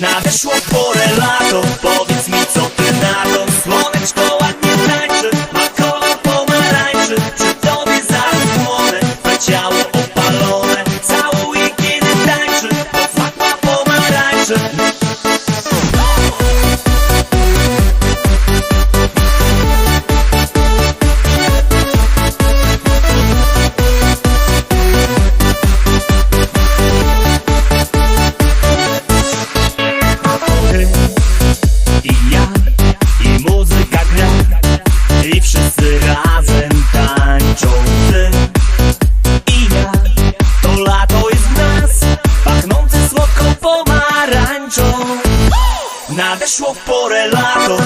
Nadeszło porę lato, powiedz mi co ty na to? Słoneczko ładnie tańczy, ma kolor pomarańczy. Czy tobie zachłonę, to ciało pomarańczą. Nadeszło w porę lato,